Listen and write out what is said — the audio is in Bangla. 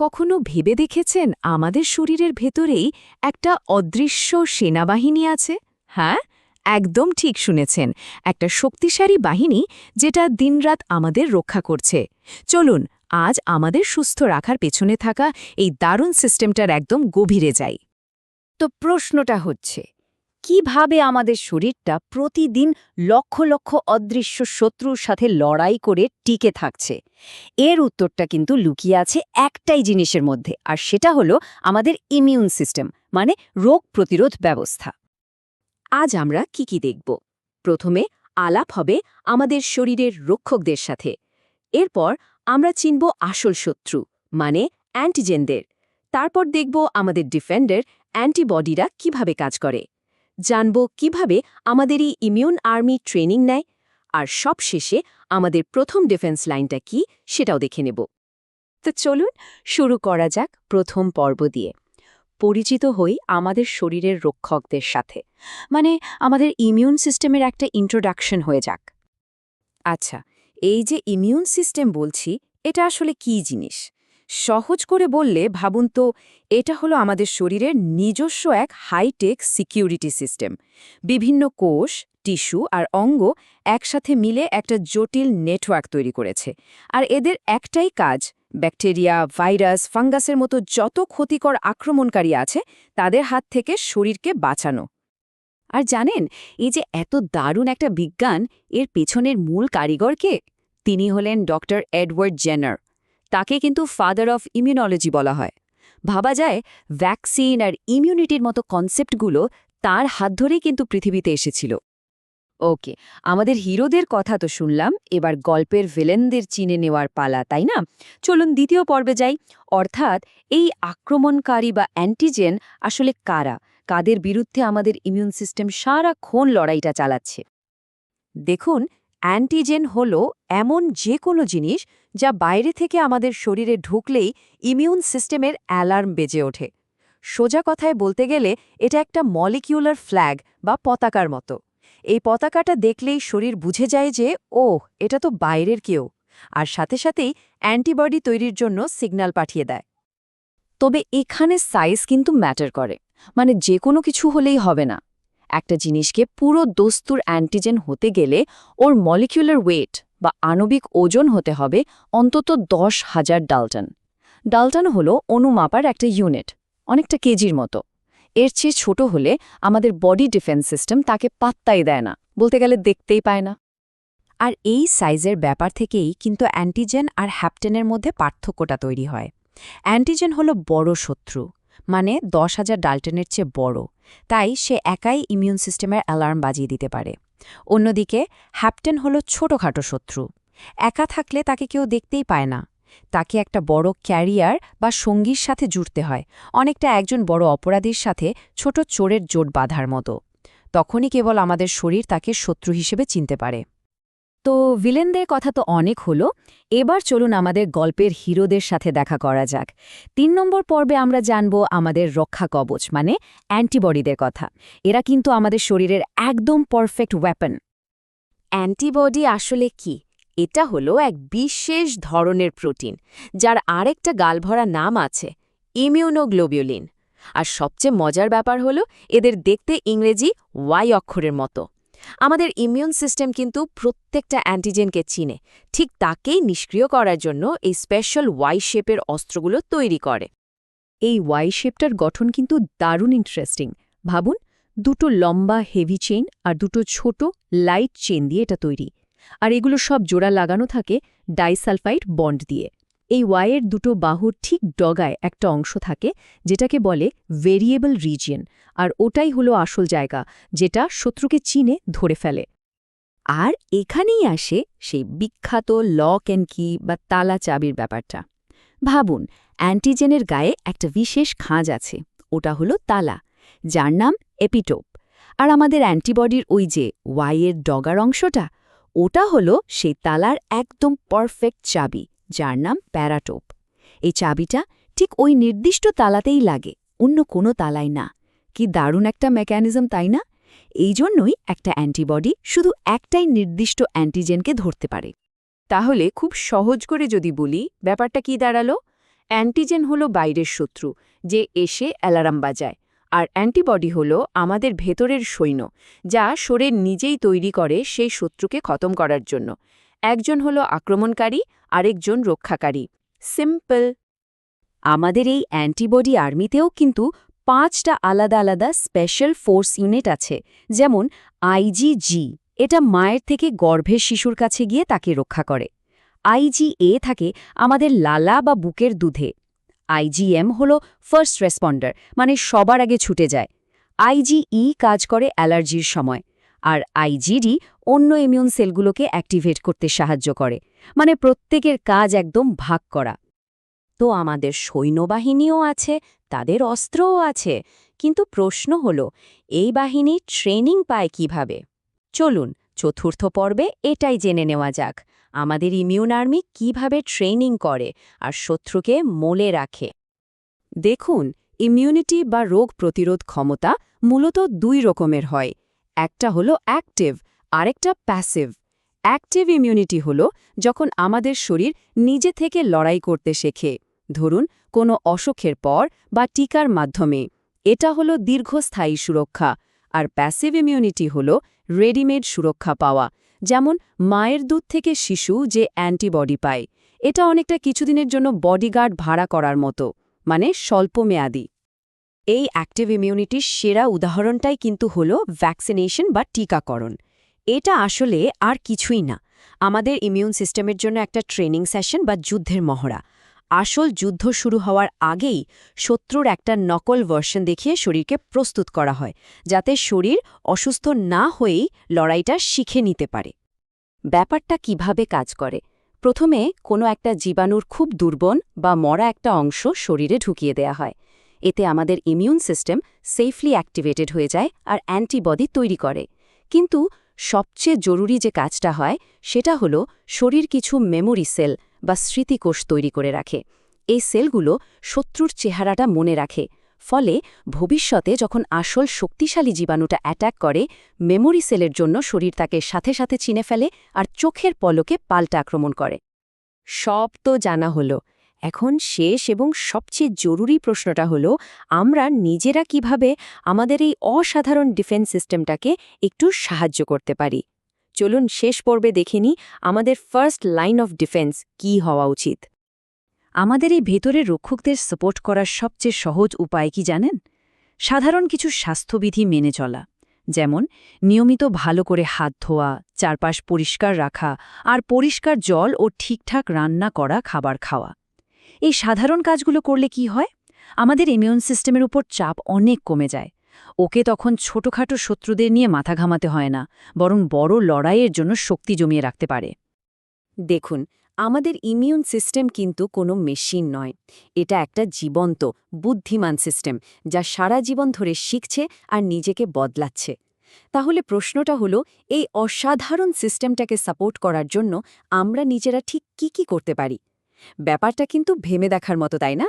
কখনো ভেবে দেখেছেন আমাদের শরীরের ভেতরেই একটা অদৃশ্য সেনাবাহিনী আছে? হ্যাঁ একদম ঠিক শুনেছেন। একটা শক্তিশালী বাহিনী যেটা দিনরাত আমাদের রক্ষা করছে। চলুন, আজ আমাদের সুস্থ রাখার পেছনে থাকা এই দারুণ সিস্টেমটার একদম গভীরে যাই। তো প্রশ্নটা হচ্ছে কীভাবে আমাদের শরীরটা প্রতিদিন লক্ষ লক্ষ অদৃশ্য শত্রুর সাথে লড়াই করে টিকে থাকছে? এর উত্তরটা কিন্তু লুকিয়ে আছে একটাই জিনিসের মধ্যে, আর সেটা হলো আমাদের ইমিউন সিস্টেম মানে রোগ প্রতিরোধ ব্যবস্থা। আজ আমরা কি কি দেখব? প্রথমে আলাপ হবে আমাদের শরীরের রক্ষকদের সাথে। এরপর আমরা চিনব আসল শত্রু মানে অ্যান্টিজেনদের তারপর দেখব আমাদের ডিফেন্ডার অ্যান্টিবডিরা কীভাবে কাজ করে। জানব কীভাবে আমাদের এই ইমিউন আর্মি ট্রেনিং নেয়, আর সবশেষে আমাদের প্রথম ডিফেন্স লাইনটা কি সেটাও দেখে নেব। তো চলুন শুরু করা যাক প্রথম পর্ব দিয়ে। পরিচিত হই আমাদের শরীরের রক্ষকদের সাথে। মানে আমাদের ইমিউন সিস্টেমের একটা ইন্ট্রোডাকশন হয়ে যাক। আচ্ছা এই যে ইমিউন সিস্টেম বলছি, এটা আসলে কি জিনিস? সহজ করে বললে, ভাবুন তো, এটা হলো আমাদের শরীরের নিজস্ব এক হাইটেক সিকিউরিটি সিস্টেম বিভিন্ন কোষ, টিস্যু আর অঙ্গ একসাথে মিলে একটা জটিল নেটওয়ার্ক তৈরি করেছে। আর এদের একটাই কাজ, ব্যাকটেরিয়া, ভাইরাস, ফাঙ্গাসের মতো যত ক্ষতিকর আক্রমণকারী আছে, তাদের হাত থেকে শরীরকে বাঁচানো। আর জানেন, এই যে এত দারুণ একটা বিজ্ঞান, এর পেছনের মূল কারিগরকে তিনি হলেন ডক্টর এডওয়ার্ড জেনার। তাকে কিন্তু ফাদার অফ ইমিউনোলজি বলা হয়। ভাবা যায় ভ্যাকসিন আর ইমিউনিটির মতো কনসেপ্টগুলো তার হাত ধরেই কিন্তু পৃথিবীতে এসেছিল। ওকে আমাদের হিরোদের কথা তো শুনলাম, এবার গল্পের ভিলেনদের চিনে নেওয়ার পালা, তাই না? চলুন দ্বিতীয় পর্বে যাই। অর্থাৎ, এই আক্রমণকারী বা অ্যান্টিজেন আসলে কারা? কাদের বিরুদ্ধে আমাদের ইমিউন সিস্টেম সারাক্ষণ লড়াইটা চালাচ্ছে? দেখুন অ্যান্টিজেন হল এমন যে কোনো জিনিস যা বাইরে থেকে আমাদের শরীরে ঢুকলেই ইমিউন সিস্টেমের অ্যালার্ম বেজে ওঠে। সোজা কথায় বলতে গেলে, এটা একটা মলিকিউলার ফ্ল্যাগ বা পতাকার মতো। এই পতাকাটা দেখলেই শরীর বুঝে যায় যে ও এটা তো বাইরের কেউ। আর সাথে সাথেই অ্যান্টিবডি তৈরির জন্য সিগন্যাল পাঠিয়ে দেয়। তবে এখানে সাইজ কিন্তু ম্যাটার করে। মানে যে কোনো কিছু হলেই হবে না। একটা জিনিসকে পুরো দস্তুর অ্যান্টিজেন হতে গেলে ওর মলিকিউলার ওয়েট বা আণবিক ওজন হতে হবে অন্তত দশ হাজার ডালটন। ডালটন হল অনুমাপার একটা ইউনিট, অনেকটা কেজির মতো। এর চেয়ে ছোট হলে আমাদের বডি ডিফেন্স সিস্টেম তাকে পাত্তাই দেয় না, বলতে গেলে দেখতেই পায় না। আর এই সাইজের ব্যাপার থেকেই কিন্তু অ্যান্টিজেন আর হ্যাপটেনের মধ্যে পার্থক্যটা তৈরি হয়। অ্যান্টিজেন হলো বড় শত্রু মানে দশ হাজার ডাল্টনের চেয়ে বড়। তাই সে একাই ইমিউন সিস্টেমের অ্যালার্ম বাজিয়ে দিতে পারে। অন্যদিকে হ্যাপটেন হল ছোটখাটো শত্রু। একা থাকলে তাকে কেউ দেখতেই পায় না। তাকে একটা বড় ক্যারিয়ার বা সঙ্গীর সাথে জুড়তে হয়। অনেকটা একজন বড় অপরাধীর সাথে ছোট চোরের জোট বাঁধার মতো। তখনই কেবল আমাদের শরীর তাকে শত্রু হিসেবে চিনতে পারে। তো ভিলেনদের কথা তো অনেক হলো। এবার চলুন আমাদের গল্পের হিরোদের সাথে দেখা করা যাক। তিন নম্বর পর্বে আমরা জানব আমাদের রক্ষা কবচ মানে অ্যান্টিবডিদের কথা। এরা কিন্তু আমাদের শরীরের একদম পারফেক্ট ওয়েপন। অ্যান্টিবডি আসলে কি? এটা হলো এক বিশেষ ধরনের প্রোটিন, যার আরেকটা গালভরা নাম আছে, ইমিউনোগ্লোবিউলিন। আর সবচেয়ে মজার ব্যাপার হলো, এদের দেখতে ইংরেজি ওয়াই অক্ষরের মতো। আমাদের ইমিউন সিস্টেম কিন্তু প্রত্যেকটা অ্যান্টিজেনকে চিনে। ঠিক তাকেই নিষ্ক্রিয় করার জন্য এই স্পেশাল ওয়াই শেপের অস্ত্রগুলো তৈরি করে। এই ওয়াই শেপটার গঠন কিন্তু দারুণ ইন্টারেস্টিং ভাবুন, দুটো লম্বা হেভি চেইন আর দুটো ছোট লাইট চেইন দিয়ে এটা তৈরি। আর এগুলো সব জোড়া লাগানো থাকে ডাইসালফাইড বন্ড দিয়ে। এই ওয়াইয়ের দুটো বাহুর ঠিক ডগায় একটা অংশ থাকে, যেটাকে বলে ভেরিয়েবল রিজিয়ন, আর ওটাই হলো আসল জায়গা, যেটা শত্রুকে চিনে ধরে ফেলে। আর এখানেই আসে সেই বিখ্যাত লক অ্যান্ড কি বা তালা চাবির ব্যাপারটা। ভাবুন, অ্যান্টিজেনের গায়ে একটা বিশেষ খাঁজ আছে, ওটা হলো তালা, যার নাম এপিটোপ। আর আমাদের অ্যান্টিবডির ওই যে ওয়াইয়ের ডগার অংশটা, ওটা হলো সেই তালার একদম পারফেক্ট চাবি যার নাম প্যারাটোপ। এই চাবিটা ঠিক ওই নির্দিষ্ট তালাতেই লাগে, অন্য কোনো তালায় না। কি দারুণ একটা মেকানিজম, তাই না? এই জন্যই একটা অ্যান্টিবডি শুধু একটাই নির্দিষ্ট অ্যান্টিজেনকে ধরতে পারে। তাহলে খুব সহজ করে যদি বলি, ব্যাপারটা কি দাঁড়াল? অ্যান্টিজেন হলো বাইরের শত্রু, যে এসে অ্যালার্ম বাজায়। আর অ্যান্টিবডি হলো আমাদের ভেতরের সৈন্য, যা শরীর নিজেই তৈরি করে সেই শত্রুকে খতম করার জন্য। একজন হলো আক্রমণকারী, আরেকজন রক্ষাকারী। সিম্পল আমাদের এই অ্যান্টিবডি আর্মিতেও কিন্তু পাঁচটা আলাদা আলাদা স্পেশাল ফোর্স ইউনিট আছে, যেমন আইজিজি এটা মায়ের থেকে গর্ভের শিশুর কাছে গিয়ে তাকে রক্ষা করে। আইজিএ থাকে আমাদের লালা বা বুকের দুধে। আইজিএম হল ফার্স্ট রেসপন্ডার মানে সবার আগে ছুটে যায়। আইজিই কাজ করে অ্যালার্জির সময়, আর আইজিডি অন্য ইমিউন সেলগুলোকে অ্যাক্টিভেট করতে সাহায্য করে। মানে প্রত্যেকের কাজ একদম ভাগ করা। তো আমাদের সৈন্যবাহিনীও আছে, তাদের অস্ত্রও আছে। কিন্তু প্রশ্ন হল, এই বাহিনী ট্রেনিং পায় কীভাবে? চলুন, চতুর্থ পর্বে এটাই জেনে নেওয়া যাক। আমাদের ইমিউন আর্মি কীভাবে ট্রেনিং করে আর শত্রুকে মোলে রাখে। দেখুন ইমিউনিটি বা রোগ প্রতিরোধ ক্ষমতা মূলত দুই রকমের হয়। একটা হলো অ্যাক্টিভ আরেকটা প্যাসিভ অ্যাক্টিভ ইমিউনিটি হল যখন আমাদের শরীর নিজে থেকে লড়াই করতে শেখে। ধরুন, কোনো অসুখের পর বা টিকার মাধ্যমে। এটা হলো দীর্ঘস্থায়ী সুরক্ষা। আর প্যাসিভ ইমিউনিটি হল রেডিমেড সুরক্ষা পাওয়া। যেমন, মায়ের দুধ থেকে শিশু যে অ্যান্টিবডি পায়। এটা অনেকটা কিছুদিনের জন্য বডিগার্ড ভাড়া করার মতো। মানে স্বল্পমেয়াদী এই অ্যাক্টিভ ইমিউনিটির সেরা উদাহরণটাই কিন্তু হল ভ্যাকসিনেশন বা টিকাকরণ। এটা আসলে আর কিছুই না। আমাদের ইমিউন সিস্টেমের জন্য একটা ট্রেনিং সেশন বা যুদ্ধের মহড়া। আসল যুদ্ধ শুরু হওয়ার আগেই শত্রুর একটা নকল ভার্সন দেখিয়ে শরীরকে প্রস্তুত করা হয়, যাতে শরীর অসুস্থ না হয়েই লড়াইটা শিখে নিতে পারে। ব্যাপারটা কীভাবে কাজ করে? প্রথমে কোনো একটা জীবাণুর খুব দুর্বল বা মরা একটা অংশ শরীরে ঢুকিয়ে দেয়া হয়। এতে আমাদের ইমিউন সিস্টেম সেফলি অ্যাক্টিভেটেড হয়ে যায় আর অ্যান্টিবডি তৈরি করে। কিন্তু সবচেয়ে জরুরি যে কাজটা হয়, সেটা হলো শরীর কিছু মেমোরি সেল বা স্মৃতিকোষ তৈরি করে রাখে। এই সেলগুলো শত্রুর চেহারাটা মনে রাখে। ফলে ভবিষ্যতে যখন আসল শক্তিশালী জীবাণুটা অ্যাট্যাক করে মেমোরি সেলের জন্য শরীর তাকে সাথে সাথে চিনে ফেলে আর চোখের পলকে পাল্টা আক্রমণ করে। সব তো জানা হলো। এখন শেষ এবং সবচেয়ে জরুরি প্রশ্নটা হলো, আমরা নিজেরা কীভাবে আমাদের এই অসাধারণ ডিফেন্স সিস্টেমটাকে একটু সাহায্য করতে পারি? চলুন শেষ পর্বে দেখেনি আমাদের ফার্স্ট লাইন অফ ডিফেন্স কি হওয়া উচিত। আমাদের এই ভেতরের রক্ষকদের সাপোর্ট করার সবচেয়ে সহজ উপায় কি জানেন? সাধারণ কিছু স্বাস্থ্যবিধি মেনে চলা, যেমন নিয়মিত ভালো করে হাত ধোয়া, চারপাশ পরিষ্কার রাখা, আর পরিষ্কার জল ও ঠিকঠাক রান্না করা, খাবার খাওয়া। এই সাধারণ কাজগুলো করলে কি হয়? আমাদের ইমিউন সিস্টেমের উপর চাপ অনেক কমে যায়। ওকে তখন ছোটখাটো শত্রুদের নিয়ে মাথা ঘামাতে হয় না, বরং বড় লড়াইয়ের জন্য শক্তি জমিয়ে রাখতে পারে। দেখুন, আমাদের ইমিউন সিস্টেম কিন্তু কোনো মেশিন নয়। এটা একটা জীবন্ত, বুদ্ধিমান সিস্টেম যা সারা জীবন ধরে শিখছে আর নিজেকে বদলাচ্ছে। তাহলে প্রশ্নটা হলো, এই অসাধারণ সিস্টেমটাকে সাপোর্ট করার জন্য আমরা নিজেরা ঠিক কি কি করতে পারি? ব্যাপারটা কিন্তু ভেমে দেখার মতো তাই না?